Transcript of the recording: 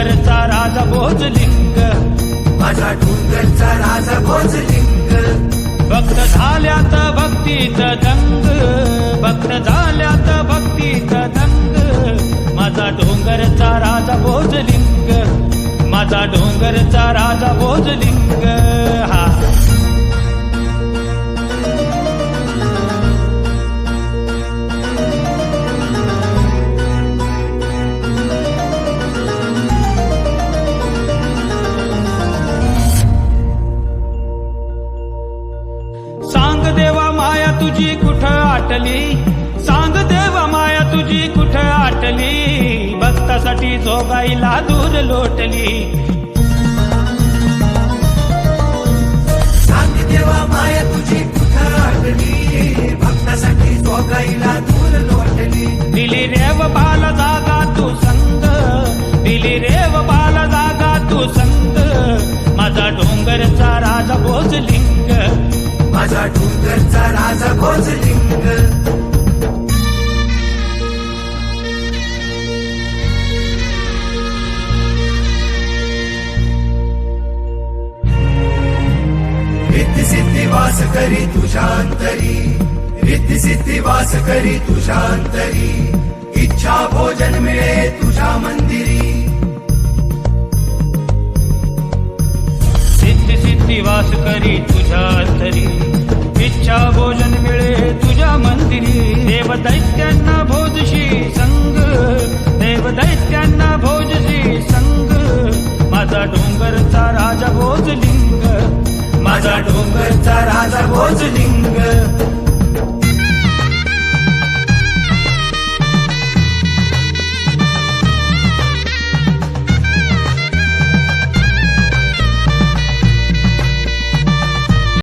डोंगरचा राजा भोजलिंग. माझा डोंगरचा राजा भोजलिंग. भक्त झाल्यात भक्तीत दंग. भक्त झाल्यात भक्तीत दंग. माझा डोंगरचा राजा भोजलिंग. माझा डोंगरचा राजा भोजलिंग. तुझी कुठं आटली? सांग देवा माया तुझी कुठं आटली? भक्तासाठी जोगाईला दूर लोटली. सांग देवा माया तुझी कुठं अडली भक्तासाठी जोगाईला दूर लोटली. दिली रेव बाल जागा तू संग. दिली रेव बाल जागा तू संग. माझा डोंगरचा राजा भोजलिंग माझा माझा भोजलिंग सिद्धी वास करी तुझांतरी. अंतरी रिद्धी सिद्धी वास करी तुझांतरी. इच्छा भोजन मिळे तुझ्या मंदिरी. सिद्धी सिद्धी वास करी तुझ्या इच्छा भोजन माझा डोंगरचा राजा भोजलिंग. माझा डोंगरचा राजा भोजलिंग.